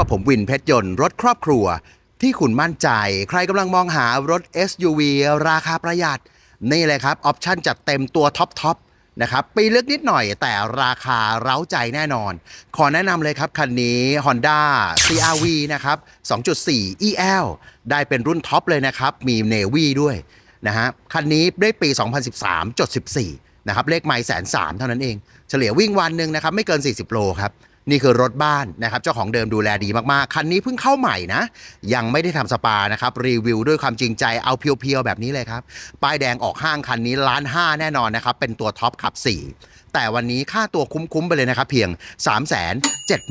กับผมวินเพชรยนต์รถครอบครัว ที่คุณมั่นใจ ใครกำลังมองหารถ SUV ราคาประหยัด นี่เลยครับ ออปชั่นจัดเต็มตัวท็อปทอปนะครับปีเลึกนิดหน่อยแต่ราคาเร้าใจแน่นอน ขอแนะนำเลยครับ คันนี้ Honda CRV นะครับ 2.4 EL ได้เป็นรุ่นท็อปเลยนะครับ มี Navy ด้วยนะฮะคันนี้ได้ปี 2013จด14นะครับเลขไมล์แสนสามเท่านั้นเอง เฉลี่ยวิ่งวันหนึ่งนะครับไม่เกิน 40 โลครับ นี่คือรถบ้านนะครับเจ้าของเดิมดูแลดีมากๆ คันนี้เพิ่งเข้าใหม่นะ ยังไม่ได้ทำสปานะครับรีวิวด้วยความจริงใจเอาเพียวๆแบบนี้เลยครับป้ายแดงออกห้างคันนี้ล้านห้าแน่นอนนะครับเป็นตัวท็อปขับ 4 แต่วันนี้ค่าตัวคุ้มๆไปเลยนะครับเพียง 3 7 9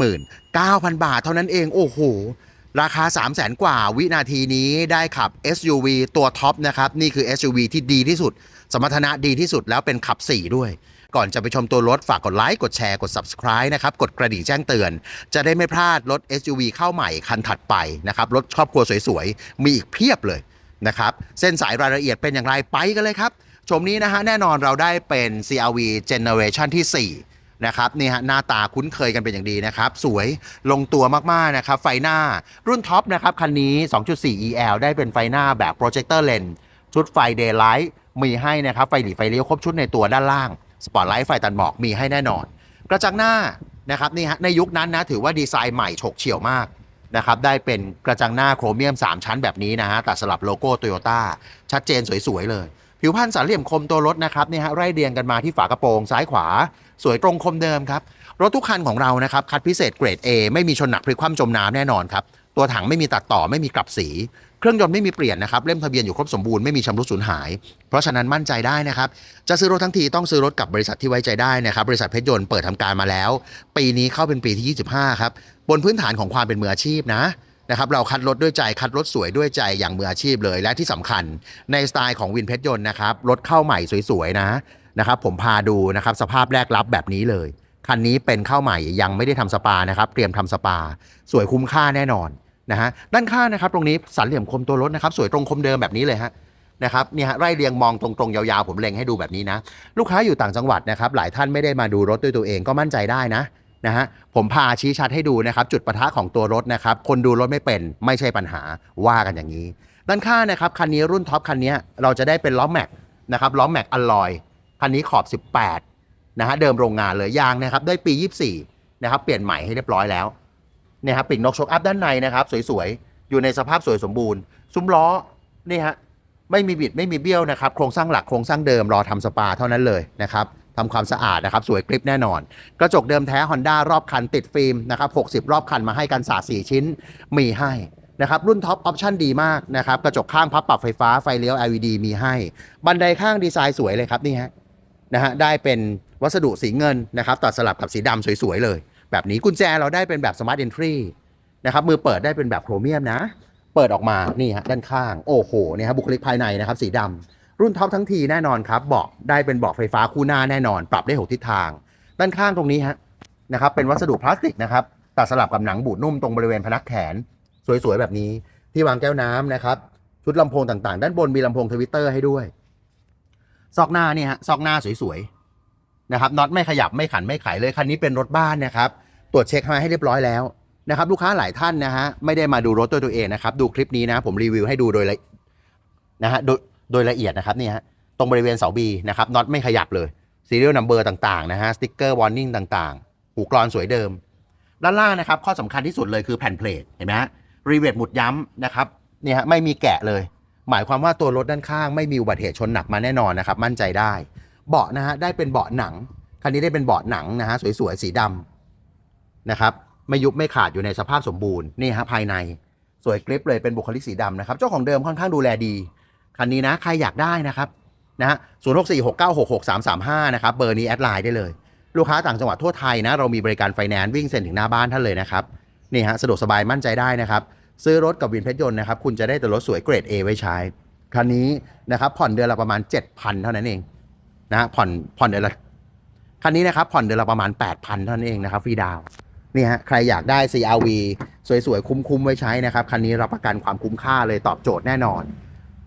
0 0 0 บาทเท่านั้นเองโอ้โหราคา 3 0 0แสนกว่าวินาทีนี้ได้ขับ SUV ตัวท็อปนะครับ นี่คือ SUV ที่ดีที่สุด สมรรถนะดีที่สุดแล้วเป็นขับ 4 ด้วย ก่อนจะไปชมตัวรถฝากกดไลค์ กดแชร์ กด Subscribe นะครับ กดกระดิ่งแจ้งเตือน จะได้ไม่พลาดรถ SUV เข้าใหม่คันถัดไปนะครับ รถครอบครัวสวยๆ มีอีกเพียบเลยนะครับ เส้นสายรายละเอียดเป็นอย่างไรไปกันเลยครับ ชมนี้นะฮะแน่นอนเราได้เป็น CRV Generation ที่ 4 นะครับนี่ฮะหน้าตาคุ้นเคยกันเป็นอย่างดีนะครับ สวยลงตัวมากๆนะครับไฟหน้ารุ่นท็อปนะครับคันนี้ 2.4 EL ได้เป็นไฟหน้าแบบ Projector Lens ชุดไฟ Daylight มีให้นะครับไฟหลีไฟเลี้ยวครบชุดในตัวด้านล่าง สปอตไลท์ไฟตัดหมอกมีให้แน่นอน กระจังหน้านะครับนี่ฮะในยุคนั้นนะถือว่าดีไซน์ใหม่ฉกเฉี่ยวมากนะครับได้เป็นกระจังหน้าโครเมียม 3 ชั้นแบบนี้นะฮะตัดสลับโลโก้โตโยต้าชัดเจนสวยๆเลย ผิวพรรณสามเหลี่ยมคมตัวรถนะครับนี่ฮะไล่เรียงกันมาที่ฝากระโปรงซ้ายขวา สวยตรงคมเดิมครับรถทุกคันของเรานะครับคัดพิเศษเกรด A ไม่มีชนหนักพลิกคว่ำจมน้ำแน่นอนครับ ตัวถังไม่มีตัดต่อไม่มีกลับสี เครื่องยนต์ไม่มีเปลี่ยนนะครับ เล่มทะเบียนอยู่ครบสมบูรณ์ไม่มีชำรุดสูญหาย เพราะฉะนั้นมั่นใจได้นะครับ จะซื้อรถทั้งทีต้องซื้อรถกับบริษัทที่ไว้ใจได้นะครับ บริษัทเพชรยนต์เปิดทำการมาแล้ว ปีนี้เข้าเป็นปีที่ 25 ครับ บนพื้นฐานของความเป็นมืออาชีพนะนะครับเราคัดรถด้วยใจคัดรถสวยด้วยใจอย่างมืออาชีพเลย และที่สำคัญในสไตล์ของวินเพชรยนต์นะครับรถเข้าใหม่สวยๆนะนะครับผมพาดูนะครับสภาพแรกรับแบบนี้เลยคันนี้เป็นเข้าใหม่ยังไม่ได้ทำสปานะครับ เตรียมทำสปา สวยคุ้มค่าแน่นอน นะฮะด้านข้างนะครับตรงนี้สันเหลี่ยมคมตัวรถนะครับสวยตรงคมเดิมแบบนี้เลยฮะนะครับเนี่ยฮะไล่เรียงมองตรงๆยาวๆ ผมเล็งให้ดูแบบนี้นะ ลูกค้าอยู่ต่างจังหวัดนะครับหลายท่านไม่ได้มาดูรถด้วยตัวเองก็มั่นใจได้นะนะฮะผมพาชี้ชัดให้ดูนะครับจุดปะทะของตัวรถนะครับคนดูรถไม่เป็นไม่ใช่ปัญหาว่ากันอย่างนี้ด้านข้างนะครับคันนี้รุ่นท็อปคันนี้เราจะได้เป็นล้อแม็กนะครับล้อแม็กอลลอยคันนี้ขอบ 18นะฮะเดิมโรงงานเลยยางนะครับได้ปี 24นะครับเปลี่ยนใหม่ให้เรียบร้อยแล้ว เนี่ยครับปีกนกชกอัพด้านในนะครับ สวยๆ อยู่ในสภาพสวยสมบูรณ์ ซุ้มล้อนี่ฮะไม่มีบิดไม่มีเบี้ยวนะครับ โครงสร้างหลักโครงสร้างเดิมรอทำสปาเท่านั้นเลยนะครับทำความสะอาดนะครับ สวยกริปแน่นอน กระจกเดิมแท้ Honda รอบคันติดฟิล์มนะครับ60 รอบคันมาให้กันสาด4ชิ้นมีให้นะครับรุ่นท็อปออปชั่นดีมากนะครับกระจกข้างพับปรับไฟฟ้าไฟเลี้ยว LED มีให้ บันไดข้างดีไซน์สวยเลยครับนี่ฮะนะฮะได้เป็นวัสดุสีเงินนะครับตัดสลับกับสีดำสวยๆเลย แบบนี้กุญแจเราได้เป็นแบบ Smart Entry นะครับมือเปิดได้เป็นแบบโครเมียมนะ เปิดออกมานี่ฮะด้านข้างโอ้โหเนี่ยครับบุคลิกภายในนะครับสีดำรุ่นท็อปทั้งทีแน่นอนครับเบาะได้เป็นเบาะไฟฟ้าคู่หน้าแน่นอน ปรับได้6ทิศทาง ด้านข้างตรงนี้ฮะนะครับเป็นวัสดุพลาสติกนะครับตัดสลับกับหนังบูดนุ่มตรงบริเวณพนักแขน สวยๆแบบนี้ ที่วางแก้วน้ำนะครับชุดลำโพงต่างๆ ด้านบนมีลำโพงทวิตเตอร์ให้ด้วย ซอกหน้าเนี่ยฮะซอกหน้าสวยๆ นะครับน็อตไม่ขยับไม่ขันไม่ไขเลยคันนี้เป็นรถบ้านนะครับตรวจเช็คมาให้เรียบร้อยแล้วนะครับลูกค้าหลายท่านนะฮะไม่ได้มาดูรถตัวตัวเองนะครับดูคลิปนี้นะผมรีวิวให้ดูโดยละนะฮะโดยโดยละเอียดนะครับนี่ฮะตรงบริเวณเสาบีนะครับน็อตไม่ขยับเลยซีเรียลนัมเบอร์ต่างๆนะฮะสติ๊กเกอร์วอร์นิ่งต่างๆ หูกรอนสวยเดิม ด้านล่างนะครับข้อสำคัญที่สุดเลยคือแผ่นเพลทเห็นไหมฮะรีเวทหมุดย้ำนะครับเนี่ยฮะไม่มีแกะเลย หมายความว่าตัวรถด้านข้างไม่มีอุบัติเหตุชนหนักมาแน่นอนนะครับมั่นใจได้ เบาะนะฮะได้เป็นเบาะหนัง คันนี้ได้เป็นเบาะหนังนะฮะสวยๆสีดำนะครับไม่ยุบไม่ขาดอยู่ในสภาพสมบูรณ์นี่ฮะภายในสวยกริปเลยเป็นบุคลิกสีดำนะครับเจ้าของเดิมค่อนข้างดูแลดี คันนี้นะใครอยากได้นะครับนะฮะศูนย์หกสี่หกเก้าหกหกสามสามห้านะครับเบอร์นี้แอดไลน์ได้เลย ลูกค้าต่างจังหวัดทั่วไทยนะเรามีบริการไฟแนนซ์วิ่งเซ็นถึงหน้าบ้านท่านเลยนะครับนี่ฮะสะดวกสบายมั่นใจได้นะครับซื้อรถกับวินเพชรยนต์นะครับคุณจะได้แต่รถสวยเกรด A ไว้ใช้คันนี้นะครับผ่อนเดือนละประมาณ 7,000 เท่านั้นเอง นะฮะผ่อนผ่อนเดือนละคันนี้นะครับผ่อนเดือนละประมาณ 8,000เท่านั้นเองนะครับฟรีดาวน์นี่ฮะใครอยากได้ CRV สวยๆ คุ้มๆ ไว้ใช้นะครับ คันนี้รับประกันความคุ้มค่าเลยตอบโจทย์แน่นอน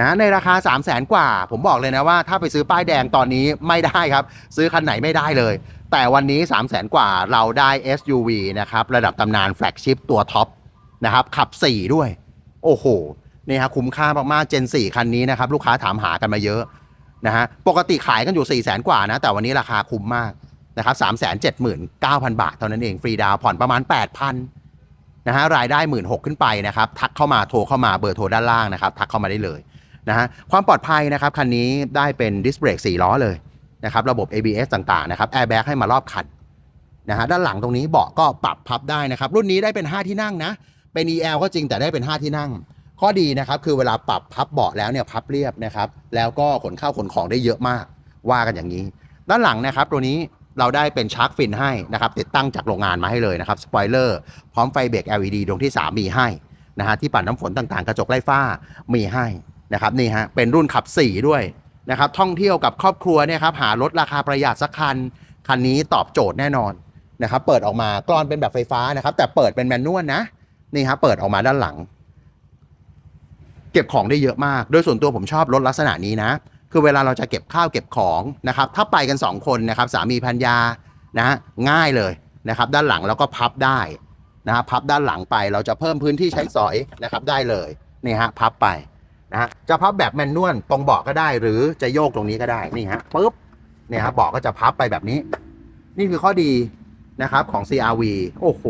นะในราคา 3 0 0แสนกว่า ผมบอกเลยนะว่าถ้าไปซื้อป้ายแดงตอนนี้ไม่ได้ครับ ซื้อคันไหนไม่ได้เลย แต่วันนี้ 3 0 0แสนกว่าเราได้ SUV นะครับ ระดับตำนานแฟลกชิพตัวท็อปนะครับ ขับ 4 ด้วย โอ้โห นี่ฮะคุ้มค่ามากๆ Gen 4 คันนี้นะครับ ลูกค้าถามหากันมาเยอะ นะฮะปกติขายกันอยู่ 4 0 0 0 0 0กว่านะ แต่วันนี้ราคาคุ้มมากนะครับ3 7 9 0 0 0บาท เท่านั้นเองฟรีดาวผ่อนประมาณ 8,000นะฮะรายได้1 6 0 0 0ขึ้นไปนะครับทักเข้ามาโทรเข้ามาเบอร์โทรด้านล่างนะครับทักเข้ามาได้เลยนะฮะความปลอดภัยนะครับคันนี้ได้เป็นดิสเบรก4ล้อเลยนะครับระบบ ABS ต่างๆนะครับแอร์แบ็กให้มารอบคันนะฮะด้านหลังตรงนี้เบาะก็ปรับพับได้นะครับรุ่นนี้ได้เป็น 5 ที่นั่งนะเป็น EL ก็จริงแต่ได้เป็น 5 ที่นั่ง ข้อดีนะครับคือเวลาปรับพับเบาะแล้วเนี่ยพับเรียบนะครับแล้วก็ขนข้าวขนของได้เยอะมาก ว่ากันอย่างนี้ ด้านหลังนะครับตัวนี้เราได้เป็นชาร์กฟินให้นะครับติดตั้งจากโรงงานมาให้เลยนะครับสปอยเลอร์พร้อมไฟเบรก LED ดวงที่ 3 มีให้นะฮะที่ปัดน้ำฝนต่างๆ กระจกไล่ฟ้ามีให้นะครับนี่ฮะเป็นรุ่นขับ 4 ด้วยนะครับท่องเที่ยวกับครอบครัวเนี่ยครับหารถราคาประหยัดสักคัน คันนี้ตอบโจทย์แน่นอนนะครับเปิดออกมากรอนเป็นแบบไฟฟ้านะครับแต่เปิดเป็นแมนนวลนะนี่ฮะเปิดออกมาด้านหลัง เก็บของได้เยอะมาก โดยส่วนตัวผมชอบรถลักษณะนี้นะ คือเวลาเราจะเก็บข้าวเก็บของนะครับ ถ้าไปกัน 2 คนนะครับ สามีพันยานะง่ายเลยนะครับ ด้านหลังแล้วก็พับได้นะพับด้านหลังไปเราจะเพิ่มพื้นที่ใช้สอยนะครับได้เลยนี่ฮะพับไปนะฮะจะพับแบบแมนนวลตรงเบาะก็ได้ หรือจะโยกตรงนี้ก็ได้นี่ฮะปึ๊บเนี่ยครับเบาะก็จะพับไปแบบนี้ นี่คือข้อดีนะครับของ CRV โอ้โห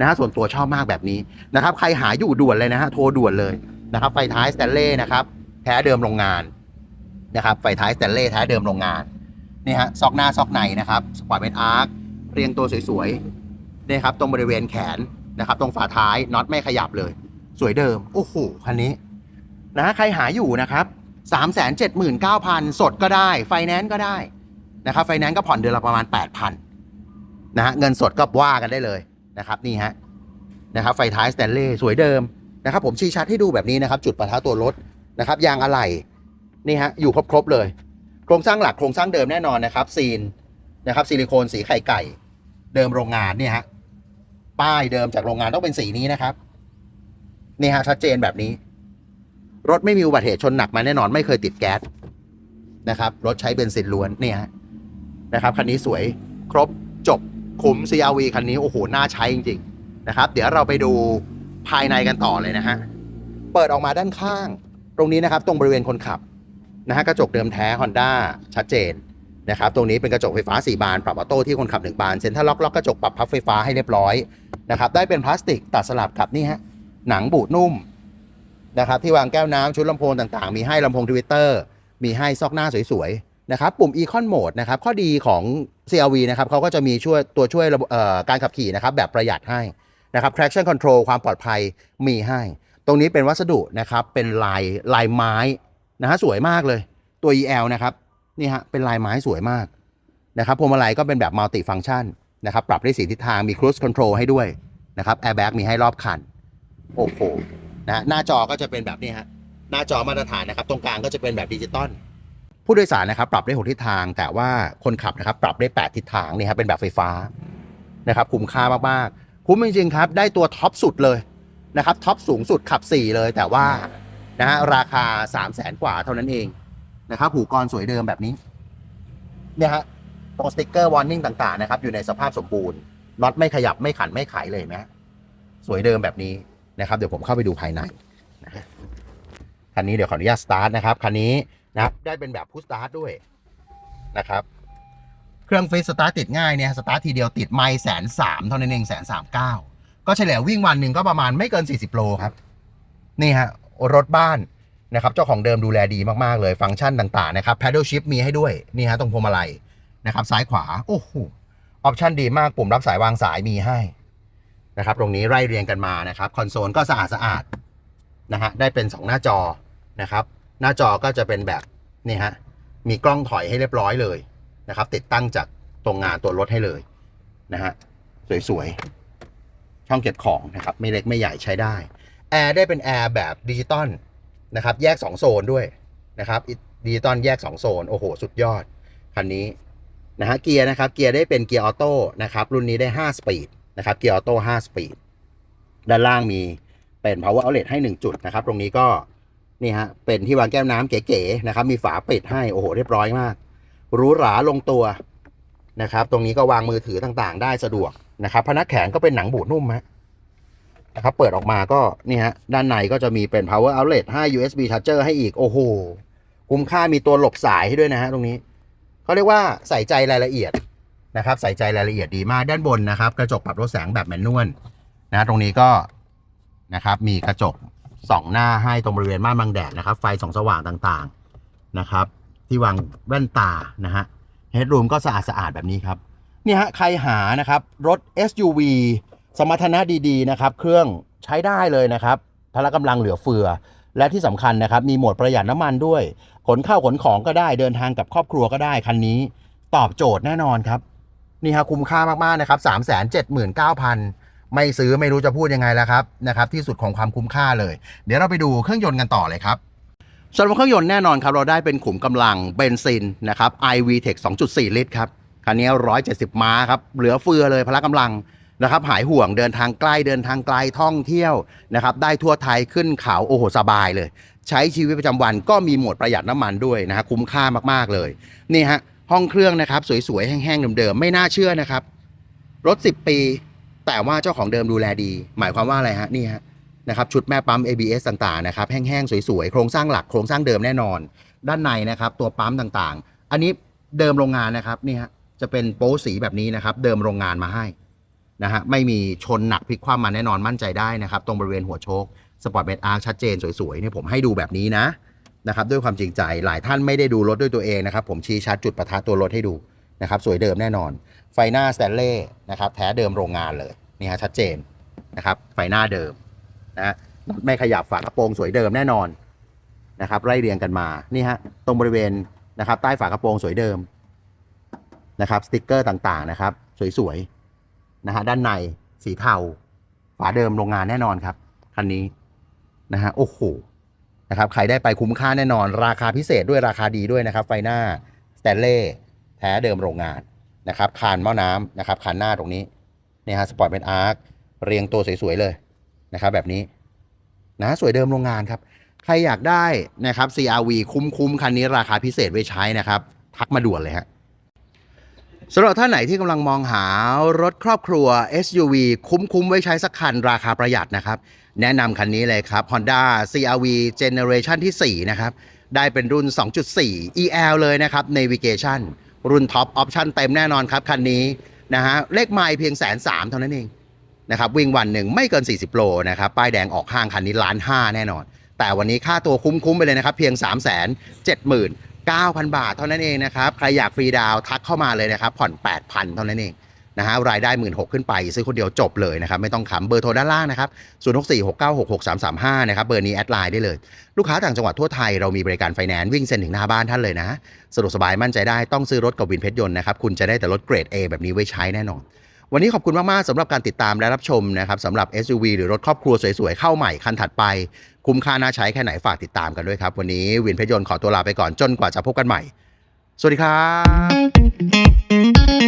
นะฮะส่วนตัวชอบมากแบบนี้นะครับ ใครหาอยู่ด่วนเลยนะฮะโทรด่วนเลย นะครับไฟท้ายสแตนเล่นะครับแท้เดิมโรงงานนะครับไฟท้ายสแตนเล่แท้เดิมโรงงานนี่ฮะซอกหน้าซอกในนะครับสปอร์ตเป็นอาร์คเรียงตัวสวยๆนี่ครับตรงบริเวณแขนนะครับ ตรงฝาท้ายน็อตไม่ขยับเลย สวยเดิม โอ้โหคันนี้นะใครหาอยู่นะครับ3 7 9 0 0 0 สดก็ได้ ไฟแนนซ์ก็ได้นะครับไฟแนนซ์ก็ผ่อนเดือนละประมาณ 8,000นะฮะเงินสดก็ว่ากันได้เลยนะครับนี่ฮะนะครับไฟท้ายสแตนเล่สวยเดิม นะครับผมชี้ชัดให้ดูแบบนี้นะครับ จุดปะทัดตัวรถนะครับยางอะไหล่นี่ฮะอยู่ครบๆเลย โครงสร้างหลักโครงสร้างเดิมแน่นอนนะครับ ซีนนะครับซิลิโคนสีไข่ไก่ เดิมโรงงานเนี่ยฮะป้ายเดิมจากโรงงานต้องเป็นสีนี้นะครับนี่ฮะชัดเจนแบบนี้ รถไม่มีอุบัติเหตุชนหนักมาแน่นอนไม่เคยติดแก๊สนะครับรถใช้เบนซินล้วนเนี่ยฮะนะครับคันนี้สวยครบจบคุ้ม CRV คันนี้โอ้โหน่าใช้จริง ๆ นะครับ เดี๋ยวเราไปดู ภายในกันต่อเลยนะฮะ เปิดออกมาด้านข้าง ตรงนี้นะครับ ตรงบริเวณคนขับนะฮะกระจกเดิมแท้ Honda ชัดเจนนะครับตรงนี้เป็นกระจกไฟฟ้า 4 บาน ปรับออโต้ที่คนขับ 1 บานเซ็นทรัลล็อกล็อกกระจกปรับพับไฟฟ้าให้เรียบร้อยนะครับได้เป็นพลาสติกตัดสลับกับนี่ฮะหนังบูดนุ่มนะครับที่วางแก้วน้ำชุดลำโพงต่างๆ มีให้ลำโพงทวิตเตอร์มีให้ซอกหน้าสวยๆนะครับปุ่ม Econ Mode นะครับข้อดีของ CRV นะครับเขาก็จะมีช่วยตัวช่วยระบบการขับขี่นะครับแบบประหยัดให้ นะครับ traction control ความปลอดภัยมีให้ ตรงนี้เป็นวัสดุนะครับ เป็นลายลายไม้นะฮะสวยมากเลย ตัว EL นะครับ นี่ฮะ เป็นลายไม้สวยมากนะครับพวงมาลัยก็เป็นแบบ multi function นะครับ ปรับได้สีทิศทาง มี cruise control ให้ด้วยนะครับ airbag มีให้รอบคัน โอ้โหนะฮะหน้าจอก็จะเป็นแบบนี้ฮะ หน้าจอมาตรฐานนะครับ ตรงกลางก็จะเป็นแบบดิจิตอล ผู้โดยสารนะครับ ปรับได้หกทิศทาง แต่ว่าคนขับนะครับ ปรับได้ 8 ทิศทางนี่ครับเป็นแบบไฟฟ้านะครับ คุ้มค่ามากๆ คุ้มจริงๆครับ ได้ตัวท็อปสุดเลยนะครับท็อปสูงสุดขับ 4 เลย แต่ว่านะฮะราคา 3 0 0แสนกว่าเท่านั้นเองนะครับหูกรสวยเดิมแบบนี้เนี่ยฮะตรงสติกเกอร์วอร์นิ่งต่างๆนะครับ อยู่ในสภาพสมบูรณ์น็อตไม่ขยับไม่ขันไม่ไขเลยเห็นไหมฮะสวยเดิมแบบนี้นะครับ เดี๋ยวผมเข้าไปดูภายในนะฮะคันนี้เดี๋ยวขออนุญาตสตาร์ทนะครับคันนี้นะครับได้เป็นแบบพุชสตาร์ทด้วยนะครับ เครื่องฟรีสตาร์ทติดง่ายเนี่ยสตาร์ททีเดียวติดไม่แสนสามเท่านั้นเองแสนสามเก้าก็เฉลี่ยวิ่งวันหนึ่งก็ประมาณไม่เกิน 40 โลครับ นี่ฮะ รถบ้านนะครับ เจ้าของเดิมดูแลดีมาก ๆ เลยฟังก์ชันต่าง ๆ นะครับ paddle shift มีให้ด้วย นี่ฮะ ตรงพวงมาลัยนะครับ ซ้ายขวา โอ้โห ออปชันดีมากปุ่มรับสายวางสายมีให้นะครับ ตรงนี้ไล่เรียงกันมานะครับ คอนโซลก็สะอาดสะอาดๆนะฮะได้เป็น 2 หน้าจอนะครับ หน้าจอก็จะเป็นแบบนี่ฮะมีกล้องถอยให้เรียบร้อยเลย นะครับ ติดตั้งจากตรงงานตัวรถให้เลยนะฮะสวยๆ ช่องเก็บของนะครับ ไม่เล็กไม่ใหญ่ใช้ได้แอร์ได้เป็นแอร์แบบดิจิตอลนะครับ แยก 2 โซนด้วยนะครับดิจิตอลแยก 2 โซน โอ้โห สุดยอด คันนี้นะฮะเกียร์นะครับ เกียร์ได้เป็นเกียร์ออโต้นะครับ รุ่นนี้ได้ 5 สปีดนะครับ เกียร์ออโต้5สปีดด้านล่างมีเป็น power outlet ให้ 1 จุดนะครับ ตรงนี้ก็นี่ฮะเป็นที่วางแก้วน้ำเก๋ๆนะครับ มีฝาปิดให้โอ้โหเรียบร้อยมาก หรูหราลงตัวนะครับ ตรงนี้ก็วางมือถือต่างๆ ได้สะดวกนะครับ พนักแขนก็เป็นหนังบูดนุ่มฮะนะครับ เปิดออกมาก็นี่ฮะด้านในก็จะมีเป็น power outlet 5 USB charger ให้อีกโอ้โหคุ้มค่ามีตัวหลบสายให้ด้วยนะฮะตรงนี้เขาเรียกว่าใส่ใจรายละเอียดนะครับ ใส่ใจรายละเอียดดีมากด้านบนนะครับ กระจกปรับลดแสงแบบแมนนวลนะตรงนี้ก็นะครับมีกระจกส่องหน้าให้ตรงบริเวณม่านบังแดดนะครับ ไฟส่องสว่างต่างๆนะครับ ที่วางแว่นตานะฮะเฮดรูมก็สะอาดสะอาดๆแบบนี้ครับเนี่ยฮะใครหานะครับรถ SUV สมรรถนะดีๆนะครับเครื่องใช้ได้เลยนะครับพละกำลังเหลือเฟือ และที่สำคัญนะครับมีโหมดประหยัดน้ำมันด้วย ขนข้าวขนของก็ได้เดินทางกับครอบครัวก็ได้คันนี้ ตอบโจทย์แน่นอนครับนี่ฮะคุ้มค่ามากๆนะครับ3 7 9 0 0 0 ไม่ซื้อไม่รู้จะพูดยังไงแล้วครับนะครับที่สุดของความคุ้มค่าเลย เดี๋ยวเราไปดูเครื่องยนต์กันต่อเลยครับ สำหรับเครื่องยนต์แน่นอนครับ เราได้เป็นขุมกำลังเบนซินนะครับ iVTEC 2.4 ลิตรครับคันนี้ 170 ม้าครับ เหลือเฟือเลยพละกำลังนะครับหายห่วงเดินทางใกล้เดินทางไกลท่องเที่ยวนะครับได้ทั่วไทยขึ้นเขาโอ้โหสบายเลย ใช้ชีวิตประจำวันก็มีโหมดประหยัดน้ำมันด้วยนะฮะคุ้มค่ามากๆเลยนี่ฮะห้องเครื่องนะครับสวยๆแห้งๆเดิมๆไม่น่าเชื่อนะครับรถ 10 ปี แต่ว่าเจ้าของเดิมดูแลดี หมายความว่าอะไรฮะนี่ฮะ นะครับชุดแม่ปั๊ม ABS ต่างๆนะครับแห้งๆ สวยๆ โครงสร้างหลักโครงสร้างเดิมแน่นอน ด้านในนะครับตัวปั๊มต่างๆ อันนี้เดิมโรงงานนะครับนี่ฮะจะเป็นโป๊สีแบบนี้นะครับเดิมโรงงานมาให้นะฮะไม่มีชนหนักพลิกคว่ำมาแน่นอนมั่นใจได้นะครับตรงบริเวณหัวโชคสปอร์ตเบดอาร์ชัดเจนสวยๆเนี่ยผมให้ดูแบบนี้นะนะครับด้วยความจริงใจหลายท่านไม่ได้ดูรถด้วยตัวเองนะครับผมชี้ชัดจุดประทัดตัวรถให้ดูนะครับสวยเดิมแน่นอน ไฟหน้าสแตนเล่นะครับแท้เดิมโรงงานเลยนี่ฮะชัดเจนนะครับไฟหน้าเดิม นะน็อตไม่ขยับฝากระโปรงสวยเดิมแน่นอนนะครับไล่เรียงกันมานี่ฮะตรงบริเวณนะครับ ใต้ฝากระโปรงสวยเดิมนะครับสติกเกอร์ต่างๆนะครับ สวยๆนะฮะด้านในสีเทาฝาเดิมโรงงานแน่นอนครับคันนี้นะฮะโอ้โหนะครับใครได้ไปคุ้มค่าแน่นอน ราคาพิเศษด้วยราคาดีด้วยนะครับ ไฟหน้าสแตนเล่แท้เดิมโรงงานนะครับคานหม้อน้ำนะครับคานหน้าตรงนี้นี่ฮะสปอร์ตเป็นอาร์คเรียงตัวสวยๆเลย นะครับแบบนี้นะสวยเดิมโรงงานครับ ใครอยากได้นะครับ CRV คุ้มๆคันนี้ราคาพิเศษไว้ใช้นะครับ ทักมาด่วนเลยฮะสำหรับท่านไหนที่กำลังมองหารถครอบครัว SUV คุ้มๆไว้ใช้สักคันราคาประหยัดนะครับ แนะนำคันนี้เลยครับ Honda CRV Generation ที่ 4 นะครับ ได้เป็นรุ่น 2.4 EL เลยนะครับ Navigation รุ่นท็อปออปชั่นเต็มแน่นอนครับ คันนี้นะฮะเลขไมล์เพียงแสนสามเท่านั้นเอง นะครับวิ่งวันหนึ่งไม่เกิน 40 โลนะครับป้ายแดงออกห้างคันนี้ล้านห้าแน่นอน แต่วันนี้ค่าตัวคุ้มๆไปเลยนะครับเพียง 3 7 9 0 0 0 บาทเท่านั้นเองนะครับใครอยากฟรีดาวทักเข้ามาเลยนะครับผ่อน 8,000 เท่านั้นเองนะฮะรายได้1 6ื่นขึ้นไป ซื้อคนเดียวจบเลยนะครับ ไม่ต้องขำเบอร์โทรด้านล่างนะครับ0 6 4 6 9 6 6 3 3 5นะครับ เบอร์นี้แอดไลน์ได้เลย ลูกค้าต่างจังหวัดทั่วไทย เรามีบริการไฟแนนซ์วิ่งเซ็นถึงหน้าบ้านท่านเลยนะสะดวกสบายมั่นใจได้ต้องซื้อรถกับวินเพชรยนต์นะครับ คุณจะได้แต่รถเกรด A แบบนี้ไว้ใช้แน่นอน วันนี้ขอบคุณมาก ๆสำหรับการติดตามและรับชมนะครับสำหรับ SUV หรือรถครอบครัวสวยๆ เข้าใหม่คันถัดไป คุ้มค่าน่าใช้แค่ไหนฝากติดตามกันด้วยครับ วันนี้วินเพชรยนต์ขอตัวลาไปก่อนจนกว่าจะพบกันใหม่ สวัสดีครับ